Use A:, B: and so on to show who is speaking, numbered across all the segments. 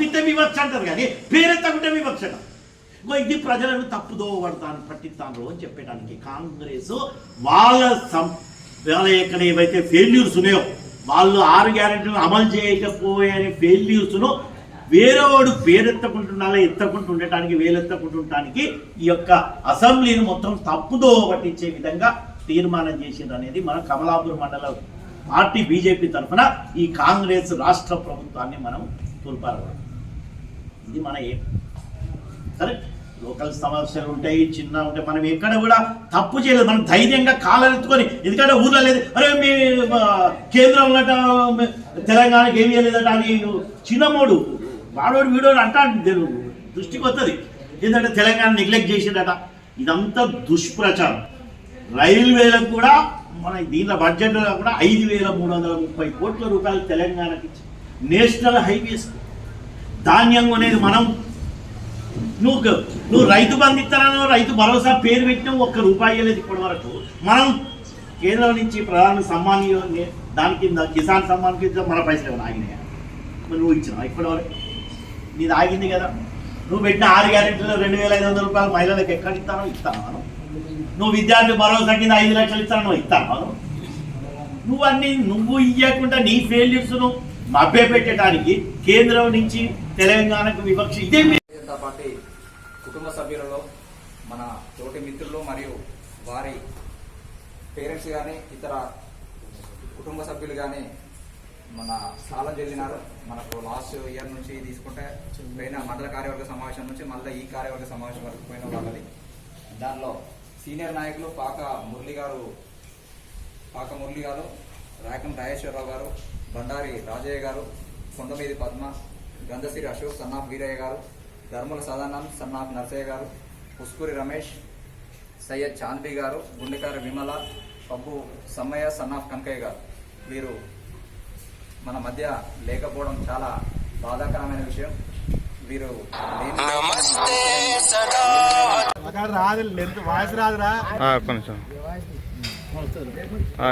A: తప్పితే వివక్ష అంటారు కానీ పేరెత్తకుంటే వివక్షట ఇది ప్రజలను తప్పుదో పడతాను పట్టిస్తాను అని చెప్పడానికి కాంగ్రెస్ వాళ్ళ వాళ్ళ ఎక్కడ ఏవైతే ఫెయిల్యూర్స్ ఉన్నాయో వాళ్ళు ఆరు గ్యారెంటీలు అమలు చేయకపోయే ఫెయిల్యూర్స్ను వేరేవాడు పేరెత్తకుంటున్నారా ఎత్తకుంటూ ఉండటానికి వేలెత్తకుంటుండటానికి ఈ యొక్క అసెంబ్లీని మొత్తం తప్పుదో పట్టించే విధంగా తీర్మానం చేసింది అనేది మన కమలాపూర్ మండల పార్టీ బీజేపీ తరఫున ఈ కాంగ్రెస్ రాష్ట్ర ప్రభుత్వాన్ని మనం తూర్పారబడుతుంది ఇది మన ఏం సరే లోకల్ సమస్యలు ఉంటాయి చిన్న ఉంటాయి. మనం ఎక్కడ కూడా తప్పు చేయలేదు. మనం ధైర్యంగా కాలెత్తుకొని ఎందుకంటే ఊర్లో లేదు. అరే మీ కేంద్రం ఉన్నట తెలంగాణకి ఏమీ లేదట అని చిన్నమోడు వాడోడు వీడోడు అంటా దృష్టికి వస్తుంది ఏంటంటే తెలంగాణ నెగ్లెక్ట్ చేసిందట. ఇదంతా దుష్ప్రచారం. రైల్వేలకు కూడా మన దీనిలో బడ్జెట్లో కూడా ఐదు వేల మూడు వందల ముప్పై కోట్ల రూపాయలు తెలంగాణకి నేషనల్ హైవేస్ ధాన్యం అనేది మనం. నువ్వు నువ్వు రైతు బంధిస్తానో రైతు భరోసా పేరు పెట్టినా ఒక్క రూపాయి ఇవ్వలేదు ఇప్పటి వరకు మనం కేంద్రం నుంచి ప్రధాన సమ్మాన్ దాని కింద కిసాన్ సమ్మాన్ కింద మన పైసలు ఏమైనా ఆగినాయా? మరి నువ్వు ఇచ్చినావు ఇప్పటి వరకు నీది ఆగింది కదా. నువ్వు పెట్టిన ఆరు గ్యారెంటీలో రెండు వేల ఐదు వందల రూపాయలు మహిళలకు ఎక్కడ ఇస్తానో ఇస్తాను మనం నువ్వు విద్యార్థి భరోసా కింద ఐదు లక్షలు ఇస్తాను ఇస్తాను మనం నువ్వు అన్ని నువ్వు ఇవ్వకుండా నీ ఫెయిల్యూర్స్ నువ్వు పెట్టడానికి కేంద్రం నుంచి తెలంగాణకు వివక్ష ఇదే
B: జనతా పార్టీ కుటుంబ సభ్యులలో మన తోటి మిత్రులు మరియు వారి పేరెంట్స్ కానీ ఇతర కుటుంబ సభ్యులు కానీ మన స్థానం చెందినారు మనకు లాస్ట్ ఇయర్ నుంచి తీసుకుంటే పోయిన మండల కార్యవర్గ సమావేశం నుంచి మళ్ళీ ఈ కార్యవర్గ సమావేశం వరకు పోయిన వాళ్ళది. దానిలో సీనియర్ నాయకులు పాక మురళి గారు పాక మురళి గారు రాకం రాజేశ్వరరావు గారు బండారి రాజయ్య గారు కొండమీది పద్మ గంధసిరి అశోక్ సన్నాఫ్ వీరయ్య గారు ధర్మల సదానంద్ సన్నాఫ్ నర్సయ్య గారు పుష్కూరి రమేష్ సయ్యద్ చాంద్బీ గారు గుండెకారి విమల పప్పు సమ్మయ్య సన్నాఫ్ కనకయ్య గారు. వీరు మన మధ్య లేకపోవడం చాలా బాధాకరమైన విషయం. వీరు
C: రాదు వాయిస్ రాదురా.
D: ఆ,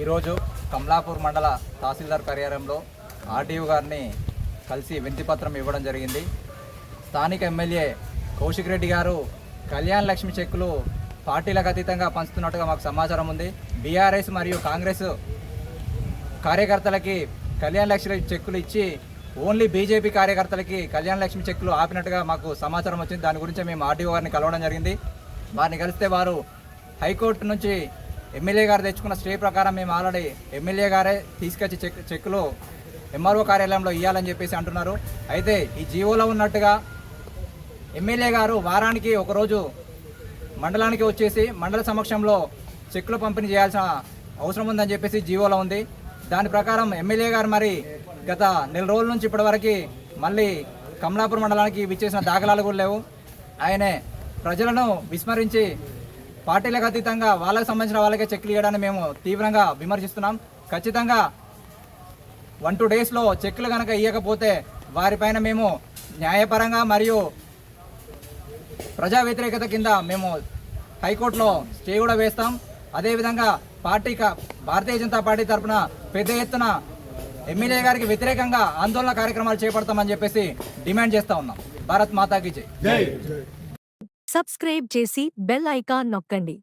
B: ఈరోజు కమలాపూర్ మండల తహసీల్దార్ కార్యాలయంలో ఆర్డీఓ గారిని కలిసి వినతిపత్రం ఇవ్వడం జరిగింది. స్థానిక ఎమ్మెల్యే కౌశిక్ రెడ్డి గారు కళ్యాణ్ లక్ష్మి చెక్కులు పార్టీలకు అతీతంగా పంచుతున్నట్టుగా మాకు సమాచారం ఉంది. బీఆర్ఎస్ మరియు కాంగ్రెస్ కార్యకర్తలకి కళ్యాణ్ లక్ష్మి చెక్కులు ఇచ్చి ఓన్లీ బీజేపీ కార్యకర్తలకి కళ్యాణ లక్ష్మి చెక్కులు ఆపినట్టుగా మాకు సమాచారం వచ్చింది. దాని గురించి మేము ఆర్డీఓ గారిని కలవడం జరిగింది. వారిని కలిస్తే వారు హైకోర్టు నుంచి ఎమ్మెల్యే గారు తెచ్చుకున్న స్టే ప్రకారం మేము ఆల్రెడీ ఎమ్మెల్యే గారే తీసుకొచ్చి చెక్ చెక్కులు ఎంఆర్ఓ కార్యాలయంలో ఇవ్వాలని చెప్పేసి అంటున్నారు. అయితే ఈ జీవోలో ఉన్నట్టుగా ఎమ్మెల్యే గారు వారానికి ఒకరోజు మండలానికి వచ్చేసి మండల సమక్షంలో చెక్కులు పంపిణీ చేయాల్సిన అవసరం ఉందని చెప్పేసి జీవోలో ఉంది. దాని ప్రకారం ఎమ్మెల్యే గారు మరి గత నెల రోజుల నుంచి ఇప్పటివరకు మళ్ళీ కమలాపూర్ మండలానికి విచ్చేసిన దాఖలాలు కూడా లేవు. ఆయనే ప్రజలను విస్మరించి పార్టీలకు అతీతంగా వాళ్ళకు సంబంధించిన వాళ్ళకే చెక్లు ఇవ్వడాన్ని మేము తీవ్రంగా విమర్శిస్తున్నాం. ఖచ్చితంగా వన్ టూ డేస్లో చెక్కులు కనుక ఇవ్వకపోతే వారిపైన మేము న్యాయపరంగా మరియు ప్రజా వ్యతిరేకత కింద మేము హైకోర్టులో స్టే కూడా వేస్తాం. అదేవిధంగా పార్టీ భారతీయ జనతా పార్టీ తరఫున పెద్ద ఎత్తున ఎమ్మెల్యే గారికి వ్యతిరేకంగా ఆందోళన కార్యక్రమాలు చేపడతామని చెప్పేసి డిమాండ్ చేస్తా ఉన్నాం. భారత్ మాతాకి
C: జై.
E: సబ్స్క్రైబ్ చేసి బెల్ ఐకాన్ నొక్కండి.